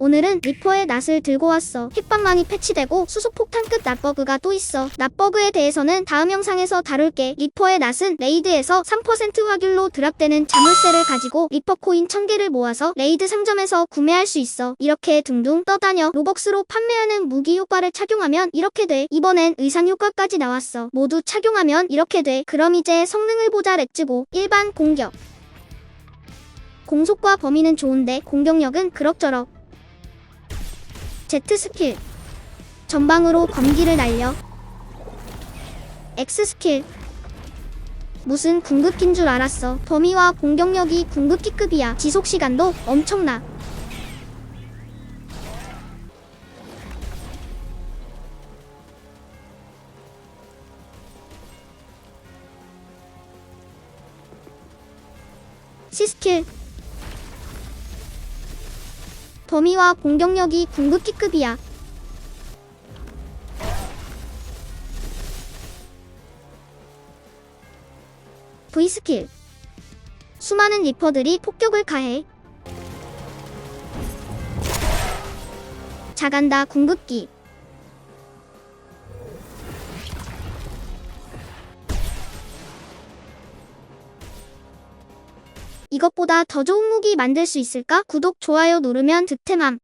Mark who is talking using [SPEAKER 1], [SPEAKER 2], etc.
[SPEAKER 1] 오늘은 리퍼의 낫을 들고 왔어. 핵방망이 패치되고 수소폭탄급 낫버그가 또 있어. 낫버그에 대해서는 다음 영상에서 다룰게. 리퍼의 낫은 레이드에서 3% 확률로 드랍되는 자물쇠를 가지고 리퍼 코인 1000개를 모아서 레이드 상점에서 구매할 수 있어. 이렇게 둥둥 떠다녀. 로벅스로 판매하는 무기 효과를 착용하면 이렇게 돼. 이번엔 의상 효과까지 나왔어. 모두 착용하면 이렇게 돼. 그럼 이제 성능을 보자 렛츠고. 일반 공격. 공속과 범위는 좋은데 공격력은 그럭저럭. Z 스킬. 전방으로 검기를 날려. X 스킬. 무슨 궁극기인 줄 알았어. 범위와 공격력이 궁극기급이야. 지속 시간도 엄청나. C 스킬. 범위와 공격력이 궁극기급이야. V 스킬. 수많은 리퍼들이 폭격을 가해. 자간다 궁극기. 이것보다 더 좋은 무기 만들 수 있을까? 구독, 좋아요 누르면 득템함.